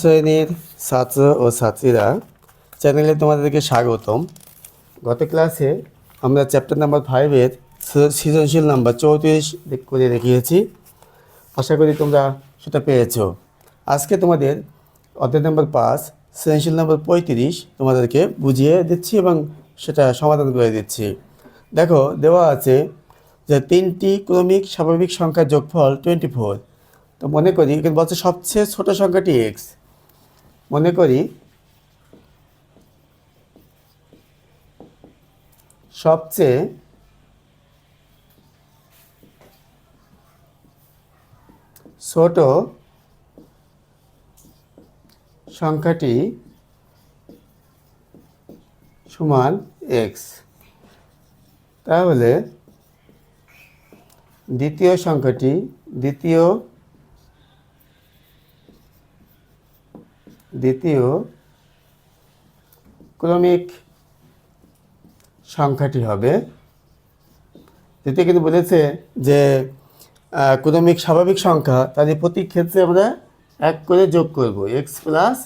শ্রেণির ছাত্র ও ছাত্রীরা চ্যানেলে তোমাদেরকে স্বাগতম। গত ক্লাসে আমরা চ্যাপ্টার নাম্বার ফাইভের সৃজনশীল নাম্বার চৌত্রিশ করে দেখিয়েছি। আশা করি তোমরা সেটা পেয়েছ। আজকে তোমাদের অধ্যায় নাম্বার পাঁচ, সৃজনশীল নাম্বার পঁয়ত্রিশ তোমাদেরকে বুঝিয়ে দিচ্ছি এবং সেটা সমাধান করে দিচ্ছি। দেখো, দেওয়া আছে যে তিনটি ক্রমিক স্বাভাবিক সংখ্যার যোগফল টোয়েন্টি ফোর তো মনে করি এখানে বলছে সবচেয়ে ছোট সংখ্যাটি এক্স মনে করি সবচেয়ে ছোট সংখ্যাটি সমান এক্স তাহলে দ্বিতীয় সংখ্যাটি দ্বিতীয় দ্বিতীয়, ক্রমিক সংখ্যাটি হবে। দ্বিতীয় কিন্তু বলেছে যে ক্রমিক স্বাভাবিক সংখ্যা, তাদের প্রতি ক্ষেত্রে আমরা এক করে যোগ করব। এক্স প্লাস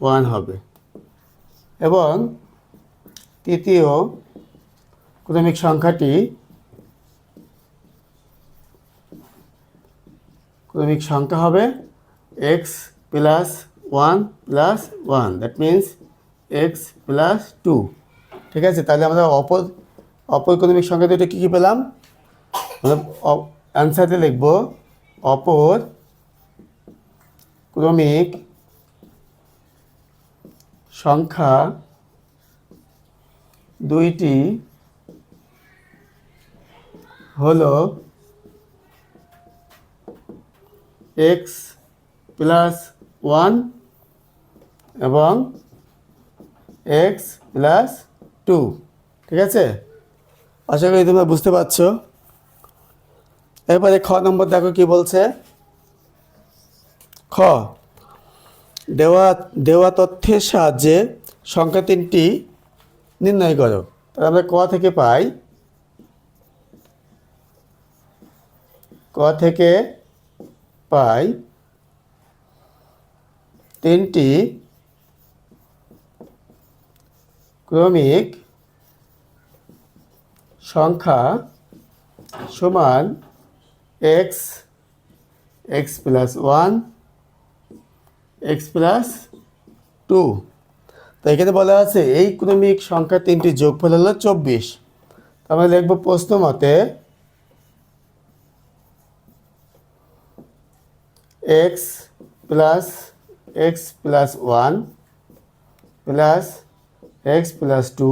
ওয়ান হবে। এবং তৃতীয় ক্রমিক সংখ্যাটি, ক্রমিক সংখ্যা হবে x plus one plus one that means x plus two ঠিক আছে? তাহলে আমরা অপর অপর ক্রমিক সংখ্যা দুটো কী কী পেলাম? আমরা লিখব অপর ক্রমিক সংখ্যা দুইটি হলো এক্স প্লাস ওয়ান এবং এক্স প্লাস টু ঠিক আছে? আশা করি তোমরা বুঝতে পারছ। এরপরে খ নম্বর দেখো কি বলছে? খ, দেওয়া দেওয়া তথ্যের সাহায্যে সংখ্যা তিনটি নির্ণয় করো। তাহলে আমরা ক থেকে পাই। ক থেকে পাই তিনটি ক্রমিক সংখ্যা সমান x x plus one x plus two তো এখানে বলা আছে, এই ক্রমিক সংখ্যা তিনটি যোগফল হলো চব্বিশ। আমরা লিখব প্রশ্ন মতে x plus x plus one plus plus two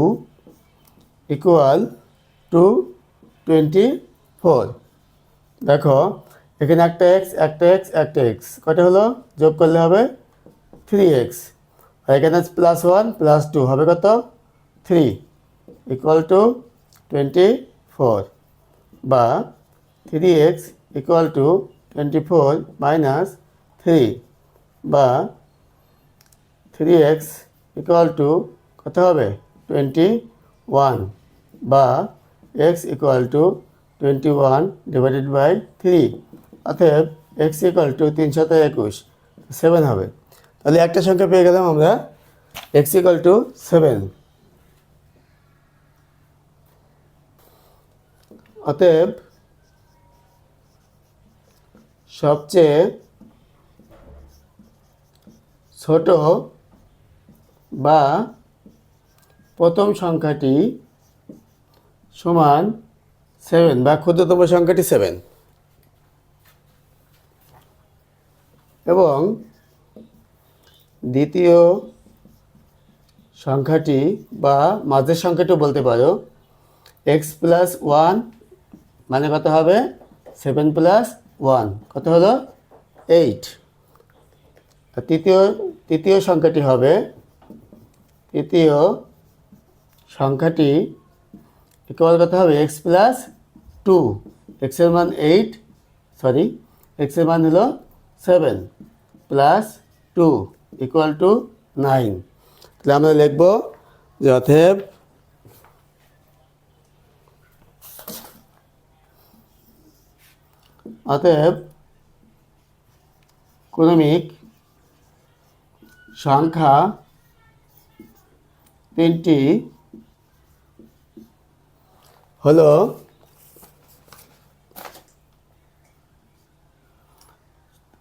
equal to twenty four দেখো, এখানে একটা এক্স একটা এক্স একটা এক্স কটা হলো? যোগ করলে হবে থ্রি এক্স আর এখানে প্লাস ওয়ান প্লাস টু হবে কত? Three equal to twenty four বা three x equal to twenty four minus three বা থ্রি এক্স ইকুয়াল টু কত হবে? টোয়েন্টি ওয়ান বা x equal to twenty one divided by three অতএব x equal to তিনশত একুশ সেভেন হবে। তাহলে একটা সংখ্যা পেয়ে গেলাম আমরা এক্স ইকুয়াল টু সেভেন অতএব সবচেয়ে ছোট বা প্রথম সংখ্যাটি সমান সেভেন বা ক্ষুদ্রতম সংখ্যাটি সেভেন এবং দ্বিতীয় সংখ্যাটি বা মাঝের সংখ্যাটিও বলতে পারো এক্স প্লাস ওয়ান মানে কত হবে? সেভেন প্লাস ওয়ান কত হলো? এইট তৃতীয় তৃতীয় সংখ্যাটি হবে, তৃতীয় সংখ্যাটি ইকুয়াল কত হবে এক্স প্লাস টু এক্সের মান এইট সরি এক্সের মান হলো seven plus two equal to nine তাহলে আমরা লিখব যে অতএব ক্রমিক সংখ্যা তিনটি হলো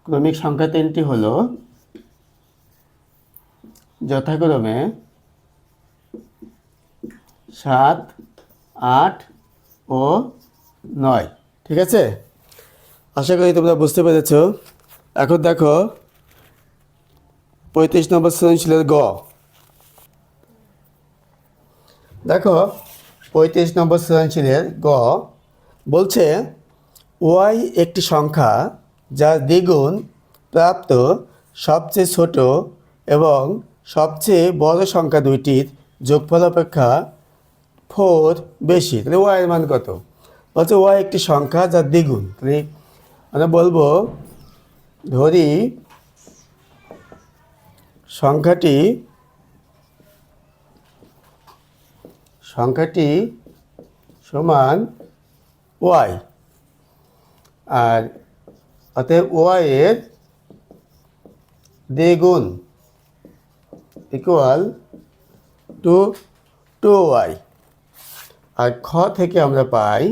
ক্রমিক সংখ্যা তিনটি হলো যথাক্রমে সাত, আট ও নয়। ঠিক আছে? আশা করি তোমরা বুঝতে পেরেছ। এখন দেখো, পঁয়ত্রিশ নম্বর সৃজনশীলের গ। দেখো পঁয়ত্রিশ নম্বর সৃজনশীলের গ বলছে, ওয়াই একটি সংখ্যা যা দ্বিগুণ প্রাপ্ত সবচেয়ে ছোট এবং সবচেয়ে বড় সংখ্যা দুইটির যোগফল অপেক্ষা ফোর বেশি। তাহলে ওয়াইয়ের মান কত? বলছে, ওয়াই একটি সংখ্যা যার দ্বিগুণ। তাহলে আমরা বলব, ধরি সংখ্যাটি সংখ্যাটি সমান ওয়াই। আর অতএব ওয়াই এর দ্বিগুণ ইকুয়াল টু টু ওয়াই আর খ থেকে আমরা পাই,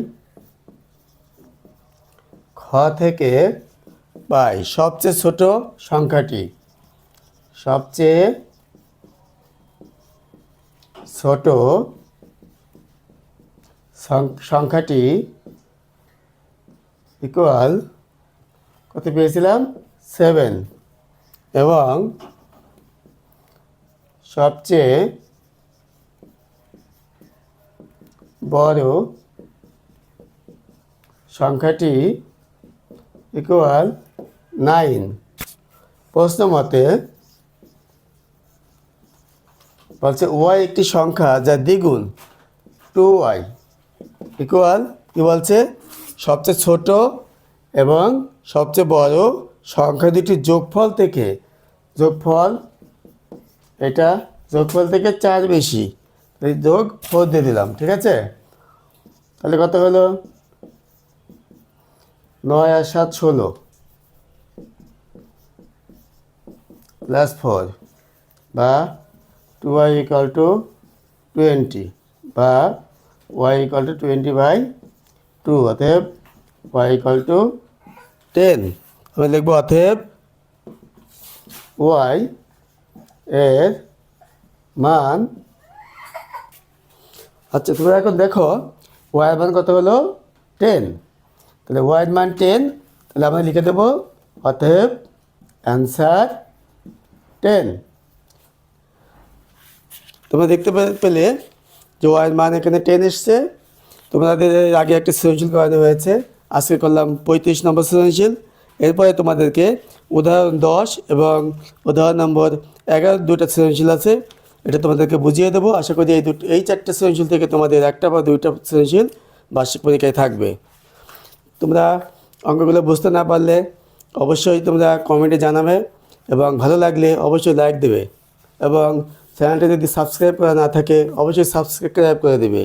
খ থেকে পাই। সবচেয়ে ছোট সংখ্যাটি, সবচেয়ে ছোট সংখ্যাটি ইকুয়াল কত পেয়েছিলাম? সেভেন এবং সবচেয়ে বড় সংখ্যাটি ইকুয়াল নাইন প্রশ্ন মতে বলছে ওয়াই একটি সংখ্যা যা দ্বিগুণ টু ওয়াই ইকুয়াল কি বলছে? সবচেয়ে ছোট এবং সবচেয়ে বড় সংখ্যা দুটির যোগফল থেকে, যোগফল, এটা যোগফল থেকে চার বেশি। এই যোগ ফোর দিয়ে দিলাম, ঠিক আছে? তাহলে কত হলো? নয় আর সাত ষোলো। প্লাস ফোর বা two y equal to twenty বা y equal to twenty by two অতএব ওয়াই ইকাল টু টেন আমি লিখব অতএব ওয়াই এর মান আচ্ছা তোমরা এখন দেখো ওয়াই মান কত হলো? টেন তাহলে ওয়াই মান টেন তাহলে আমরা লিখে দেবো অতএব অ্যান্সার টেন তোমরা দেখতে পেলে ওয়াই মান এখানে টেন এসছে। তোমাদের আগে একটা সৃজনশীল করানো হয়েছে। আজকে করলাম পঁয়ত্রিশ নম্বর সৃজনশীল। এরপরে তোমাদেরকে উদাহরণ দশ এবং উদাহরণ নম্বর এগারো দুটা সৃজনশীল আছে। এটা তোমাদেরকে বুঝিয়ে দেবো। আশা করি এই দুটো, এই চারটে সৃজনশীল থেকে তোমাদের একটা বা দুইটা সৃজনশীল বার্ষিক পরীক্ষায় থাকবে। তোমরা অঙ্কগুলো বুঝতে না পারলে অবশ্যই তোমরা কমেন্টে জানাবে এবং ভালো লাগলে অবশ্যই লাইক দেবে। এবং চ্যানেলটা যদি সাবস্ক্রাইব করা না থাকে অবশ্যই সাবস্ক্রাইব করে দেবে।